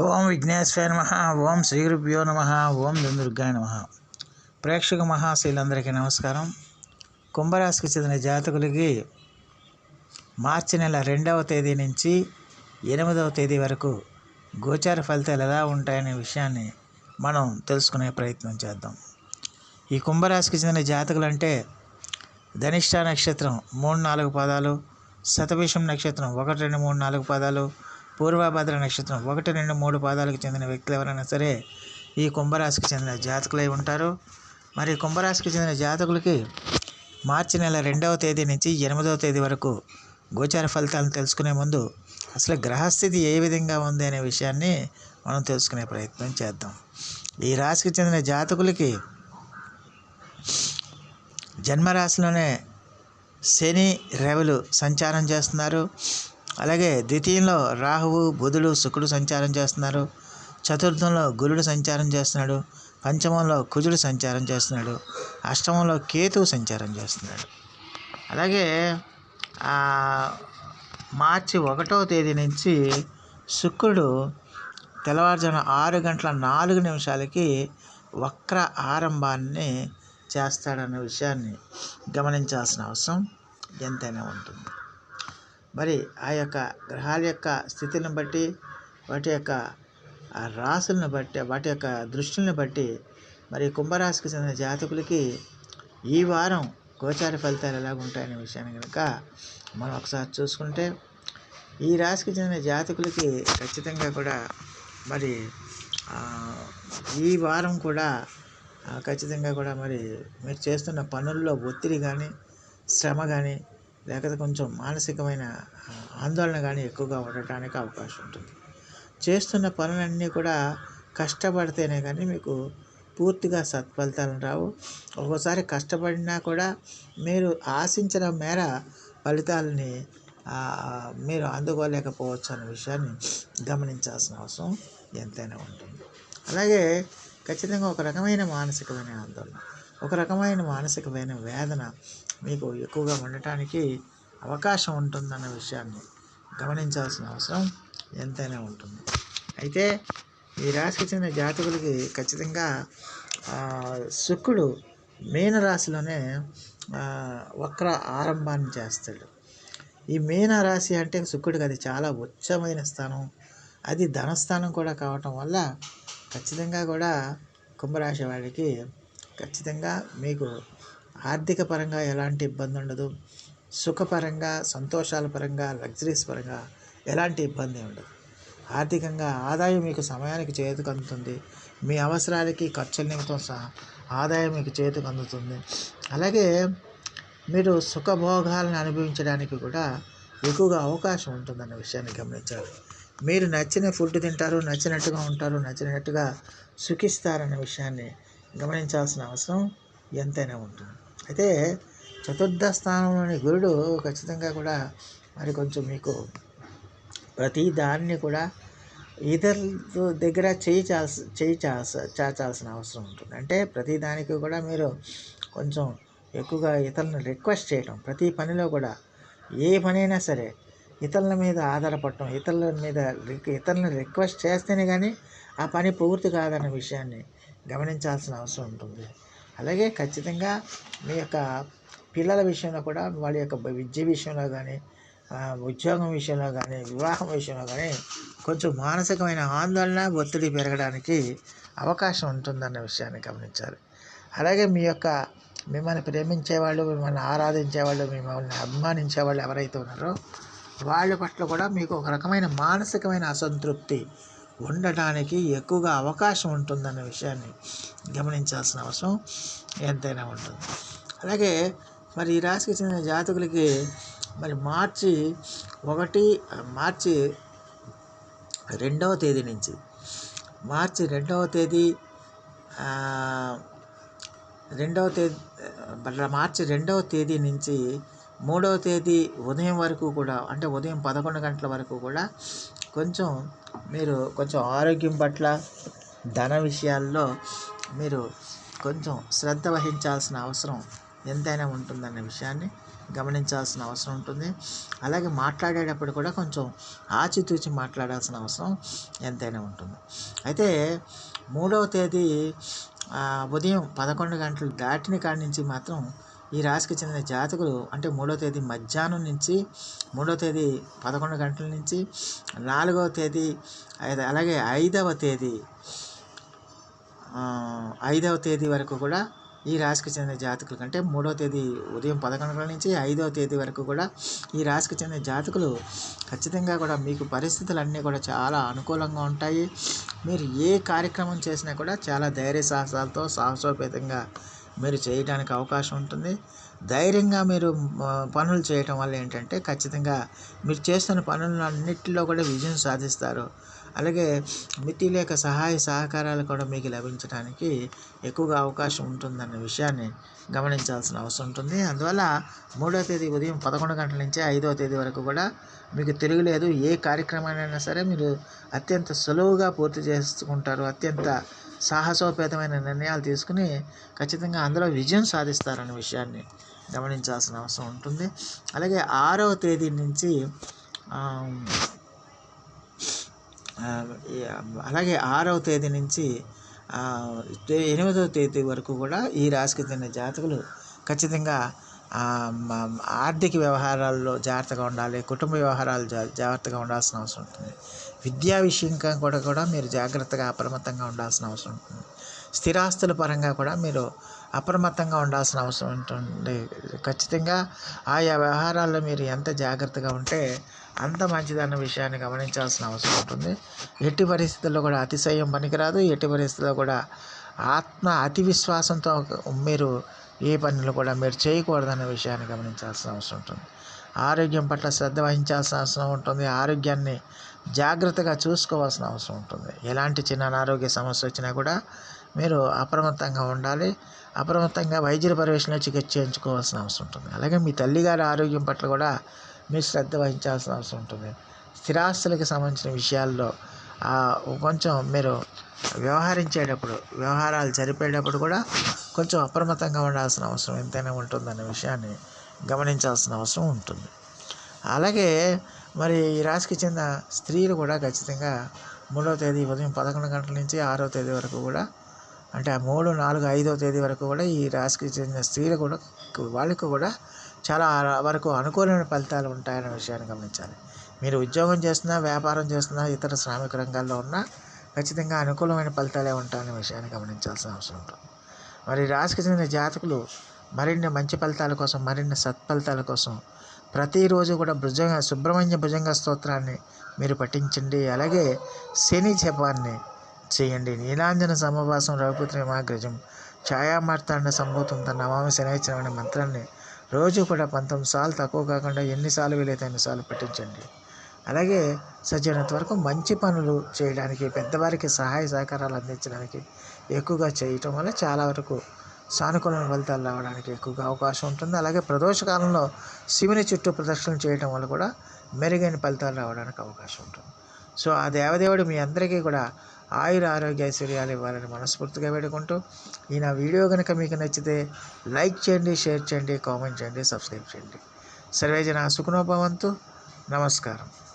ఓం విఘ్నేశ్వర నమ ఓం శ్రీ గురుభ్యో నమ ఓం దుర్గాయ నమ. ప్రేక్షక మహాశీలందరికీ నమస్కారం. కుంభరాశికి చెందిన జాతకులకి మార్చి నెల రెండవ తేదీ నుంచి ఎనిమిదవ తేదీ వరకు గోచార ఫలితాలు ఎలా ఉంటాయనే విషయాన్ని మనం తెలుసుకునే ప్రయత్నం చేద్దాం. ఈ కుంభరాశికి చెందిన జాతకులు అంటే ధనిష్ట నక్షత్రం మూడు నాలుగు పాదాలు శతభిషం నక్షత్రం ఒకటి రెండు మూడు నాలుగు పాదాలు పూర్వభద్ర నక్షత్రం ఒకటి రెండు మూడు పాదాలకు చెందిన వ్యక్తులు ఎవరైనా సరే ఈ కుంభరాశికి చెందిన జాతకులై ఉంటారు. మరి కుంభరాశికి చెందిన జాతకులకి మార్చి నెల రెండవ తేదీ నుంచి ఎనిమిదవ తేదీ వరకు గోచార ఫలితాలను తెలుసుకునే ముందు అసలు గ్రహస్థితి ఏ విధంగా ఉంది అనే విషయాన్ని మనం తెలుసుకునే ప్రయత్నం చేద్దాం. ఈ రాశికి చెందిన జాతకులకి జన్మరాశిలోనే శని రవులు సంచారం చేస్తున్నారు. అలాగే ద్వితీయంలో రాహువు బుధుడు శుక్రుడు సంచారం చేస్తున్నారు. చతుర్థంలో గురుడు సంచారం చేస్తున్నాడు. పంచమంలో కుజుడు సంచారం చేస్తున్నాడు. అష్టమంలో కేతువు సంచారం చేస్తున్నాడు. అలాగే మార్చి ఒకటో తేదీ నుంచి శుక్రుడు తెల్లవారుజామున ఆరు గంటల నాలుగు నిమిషాలకి వక్ర ఆరంభాన్ని చేస్తాడన్న విషయాన్ని గమనించాల్సిన అవసరం ఎంతైనా ఉంటుంది. మరి ఆ యొక్క గ్రహాల యొక్క స్థితిని బట్టి వాటి యొక్క రాసులను బట్టి వాటి యొక్క దృష్టిని బట్టి మరి కుంభరాశికి చెందిన జాతకులకి ఈ వారం గోచార ఫలితాలు ఎలా ఉంటాయనే విషయాన్ని కనుక మనం ఒకసారి చూసుకుంటే ఈ రాశికి చెందిన జాతకులకి ఖచ్చితంగా కూడా మరి ఈ వారం కూడా ఖచ్చితంగా కూడా మరి మీరు చేస్తున్న పనుల్లో ఒత్తిడి కానీ శ్రమ కానీ లేకపోతే కొంచెం మానసికమైన ఆందోళన కానీ ఎక్కువగా ఉండటానికి అవకాశం ఉంటుంది. చేస్తున్న పనులన్నీ కూడా కష్టపడితేనే కానీ మీకు పూర్తిగా సత్ఫలితాలు రావు. ఒక్కోసారి కష్టపడినా కూడా మీరు ఆశించిన మేర ఫలితాలని మీరు అందుకోలేకపోవచ్చు అనే విషయాన్ని గమనించాల్సిన అవసరం ఎంతైనా ఉంటుంది. అలాగే ఖచ్చితంగా ఒక రకమైన మానసికమైన ఆందోళన ఒక రకమైన మానసికమైన వేదన మీకు ఎక్కువగా ఉండటానికి అవకాశం ఉంటుందన్న విషయాన్ని గమనించాల్సిన అవసరం ఎంతైనా ఉంటుంది. అయితే ఈ రాశికి చెందిన జాతకులకి ఖచ్చితంగా శుక్రుడు మీనరాశిలోనే వక్ర ఆరంభాన్ని చేస్తాడు. ఈ మీన రాశి అంటే శుక్రుడికి అది చాలా ఉచ్చమైన స్థానం. అది ధనస్థానం కూడా కావటం వల్ల ఖచ్చితంగా కూడా కుంభరాశి వాడికి ఖచ్చితంగా మీకు ఆర్థిక పరంగా ఎలాంటి ఇబ్బంది ఉండదు సుఖపరంగా సంతోషాల పరంగా లగ్జరీస్ పరంగా ఎలాంటి ఇబ్బంది ఉండదు. ఆర్థికంగా ఆదాయం మీకు సమయానికి చేతికి అందుతుంది. మీ అవసరాలకి ఖర్చుల నిమిత్తం సహా ఆదాయం మీకు చేతికి అందుతుంది. అలాగే మీరు సుఖభోగాలను అనుభవించడానికి కూడా ఎక్కువగా అవకాశం ఉంటుందన్న విషయాన్ని గమనించాలి. మీరు నచ్చిన ఫుడ్ తింటారు నచ్చినట్టుగా ఉంటారు నచ్చినట్టుగా సుఖిస్తారన్న విషయాన్ని గమనించాల్సిన అవసరం ఎంతైనా ఉంటుంది. అయితే చతుర్థ స్థానంలోని గురుడు ఖచ్చితంగా కూడా మరి కొంచెం మీకు ప్రతి దాన్ని కూడా ఇతరుల దగ్గర చేయి చాల్సి చేయి చాల్స చాచాల్సిన అవసరం ఉంటుంది. అంటే ప్రతి దానికి కూడా మీరు కొంచెం ఎక్కువగా ఇతరులను రిక్వెస్ట్ చేయటం ప్రతి పనిలో కూడా ఏ పనైనా సరే ఇతరుల మీద ఆధారపడటం ఇతరుల మీద ఇతరులను రిక్వెస్ట్ చేస్తేనే కానీ ఆ పని పూర్తి కాదన్న విషయాన్ని గమనించాల్సిన అవసరం ఉంటుంది. అలాగే ఖచ్చితంగా మీ యొక్క పిల్లల విషయంలో కూడా వాళ్ళ యొక్క విద్య విషయంలో కానీ ఉద్యోగం విషయంలో కానీ వివాహం విషయంలో కానీ కొంచెం మానసికమైన ఆందోళన ఒత్తిడి పెరగడానికి అవకాశం ఉంటుందన్న విషయాన్ని గమనించాలి. అలాగే మీ యొక్క మిమ్మల్ని ప్రేమించేవాళ్ళు మిమ్మల్ని ఆరాధించేవాళ్ళు మిమ్మల్ని అభిమానించేవాళ్ళు ఎవరైతే ఉన్నారో వాళ్ళ పట్ల కూడా మీకు ఒక రకమైన మానసికమైన అసంతృప్తి ఉండటానికి ఎక్కువగా అవకాశం ఉంటుందన్న విషయాన్ని గమనించాల్సిన అవసరం ఎంతైనా ఉంటుంది. అలాగే మరి ఈ రాశికి చెందిన జాతకులకి మరి మార్చి ఒకటి మార్చి రెండవ తేదీ నుంచి మార్చి రెండవ తేదీ రెండవ తేదీ మార్చి రెండవ తేదీ నుంచి మూడవ తేదీ ఉదయం వరకు కూడా అంటే ఉదయం పదకొండు గంటల వరకు కూడా కొంచెం మీరు కొంచెం ఆరోగ్యం పట్ల ధన విషయాల్లో మీరు కొంచెం శ్రద్ధ వహించాల్సిన అవసరం ఎంతైనా ఉంటుందన్న విషయాన్ని గమనించాల్సిన అవసరం ఉంటుంది. అలాగే మాట్లాడేటప్పుడు కూడా కొంచెం ఆచితూచి మాట్లాడాల్సిన అవసరం ఎంతైనా ఉంటుంది. అయితే మూడవ తేదీ ఉదయం పదకొండు గంటలు దాటిన కాడి నుంచి మాత్రం ఈ రాశికి చెందిన జాతకులు అంటే మూడో తేదీ మధ్యాహ్నం నుంచి మూడో తేదీ పదకొండు గంటల నుంచి నాలుగవ తేదీ అలాగే ఐదవ తేదీ ఐదవ తేదీ వరకు కూడా ఈ రాశికి చెందిన జాతకులు కంటే మూడవ తేదీ ఉదయం పదకొండు గంటల నుంచి ఐదవ తేదీ వరకు కూడా ఈ రాశికి చెందిన జాతకులు ఖచ్చితంగా కూడా మీకు పరిస్థితులు అన్నీ కూడా చాలా అనుకూలంగా ఉంటాయి. మీరు ఏ కార్యక్రమం చేసినా కూడా చాలా ధైర్య సాహసాలతో సాహసోపేతంగా మీరు చేయడానికి అవకాశం ఉంటుంది. ధైర్యంగా మీరు పనులు చేయటం వల్ల ఏంటంటే ఖచ్చితంగా మీరు చేస్తున్న పనులన్నిటిలో కూడా విజయం సాధిస్తారు. అలాగే మితిలేక యొక్క సహాయ సహకారాలు కూడా మీకు లభించడానికి ఎక్కువగా అవకాశం ఉంటుందన్న విషయాన్ని గమనించాల్సిన అవసరం ఉంటుంది. అందువల్ల మూడో తేదీ ఉదయం పదకొండు గంటల నుంచి ఐదో తేదీ వరకు కూడా మీకు తిరుగులేదు. ఏ కార్యక్రమాన్నైనా సరే మీరు అత్యంత సులువుగా పూర్తి చేసుకుంటారు. అత్యంత సాహసోపేతమైన నిర్ణయాలు తీసుకుని ఖచ్చితంగా అందులో విజయం సాధిస్తారనే విషయాన్ని గమనించాల్సిన అవసరం ఉంటుంది. అలాగే ఆరవ తేదీ నుంచి అలాగే ఆరవ తేదీ నుంచి ఎనిమిదవ తేదీ వరకు కూడా ఈ రాశికి చెందిన జాతకులు ఖచ్చితంగా ఆర్థిక వ్యవహారాల్లో జాగ్రత్తగా ఉండాలి కుటుంబ వ్యవహారాలు జా- జాగ్రత్తగా ఉండాల్సిన అవసరం ఉంటుంది. విద్యా విషయంగా కూడా కూడా మీరు జాగ్రత్తగా అప్రమత్తంగా ఉండాల్సిన అవసరం ఉంటుంది. స్థిరాస్తుల పరంగా కూడా మీరు అప్రమత్తంగా ఉండాల్సిన అవసరం ఉంటుంది. ఖచ్చితంగా ఆయా వ్యవహారాల్లో మీరు ఎంత జాగ్రత్తగా ఉంటే అంత మంచిదన్న విషయాన్ని గమనించాల్సిన అవసరం ఉంటుంది. ఎట్టి పరిస్థితుల్లో కూడా అతిశయం పనికిరాదు. ఎట్టి పరిస్థితుల్లో కూడా ఆత్మ అతి విశ్వాసంతో మీరు ఏ పనులు కూడా మీరు చేయకూడదన్న విషయాన్ని గమనించాల్సిన అవసరం ఉంటుంది. ఆరోగ్యం పట్ల శ్రద్ధ వహించాల్సిన అవసరం ఉంటుంది. ఆరోగ్యాన్ని జాగ్రత్తగా చూసుకోవాల్సిన అవసరం ఉంటుంది. ఎలాంటి చిన్న అనారోగ్య సమస్య వచ్చినా కూడా మీరు అప్రమత్తంగా ఉండాలి. అప్రమత్తంగా వైద్యుల పర్యవేక్షణలో చికిత్స చేయించుకోవాల్సిన అవసరం ఉంటుంది. అలాగే మీ తల్లిగారి ఆరోగ్యం పట్ల కూడా మీరు శ్రద్ధ వహించాల్సిన అవసరం ఉంటుంది. స్థిరాస్తులకు సంబంధించిన విషయాల్లో కొంచెం మీరు వ్యవహరించేటప్పుడు వ్యవహారాలు జరిపేటప్పుడు కూడా కొంచెం అప్రమత్తంగా ఉండాల్సిన అవసరం ఎంతైనా ఉంటుందనే విషయాన్ని గమనించాల్సిన అవసరం ఉంటుంది. అలాగే మరి ఈ రాశికి చెందిన స్త్రీలు కూడా ఖచ్చితంగా మూడవ తేదీ ఉదయం పదకొండు గంటల నుంచి ఆరో తేదీ వరకు కూడా అంటే ఆ మూడు నాలుగు ఐదో తేదీ వరకు కూడా ఈ రాశికి చెందిన స్త్రీలు కూడా వాళ్ళకు కూడా చాలా వరకు అనుకూలమైన ఫలితాలు ఉంటాయనే విషయాన్ని గమనించాలి. మీరు ఉద్యోగం చేస్తున్నా వ్యాపారం చేస్తున్నా ఇతర శ్రామిక రంగాల్లో ఉన్నా ఖచ్చితంగా అనుకూలమైన ఫలితాలే ఉంటాయనే విషయాన్ని గమనించాల్సిన అవసరం ఉంటుంది. మరి ఈ రాశికి చెందిన జాతకులు మరిన్ని మంచి ఫలితాల కోసం మరిన్ని సత్ఫలితాల కోసం ప్రతిరోజు కూడా భుజంగ సుబ్రహ్మణ్య భుజంగ స్తోత్రాన్ని మీరు పఠించండి. అలాగే శని జపాన్ని చేయండి. నీలాంజన సమవాసం రఘుపుత్రమాగ్రజం ఛాయామార్తాండ సంభూతం తన నమామి శనిచరం అనే మంత్రాన్ని రోజు కూడా పంతొమ్మిది సార్లు తక్కువ కాకుండా ఎన్నిసార్లు వీలైతే ఎన్నిసార్లు పఠించండి. అలాగే సజ్జనంత వరకు మంచి పనులు చేయడానికి పెద్దవారికి సహాయ సహకారాలు అందించడానికి ఎక్కువగా చేయటం వల్ల చాలా వరకు సానుకూల ఫలితాలు రావడానికి ఎక్కువగా అవకాశం ఉంటుంది. అలాగే ప్రదోష కాలంలో శివుని చుట్టూ ప్రదక్షిణ చేయటం వల్ల కూడా మెరుగైన ఫలితాలు రావడానికి అవకాశం ఉంటుంది. సో ఆ దేవదేవుడు మీ అందరికీ కూడా ఆయుర ఆరోగ్య ఐశ్వర్యాలు ఇవ్వాలని మనస్ఫూర్తిగా వేడుకుంటూ ఈ నా వీడియో కనుక మీకు నచ్చితే లైక్ చేయండి షేర్ చేయండి కామెంట్ చేయండి సబ్స్క్రైబ్ చేయండి. సర్వేజన సుఖనోభవంతు నమస్కారం.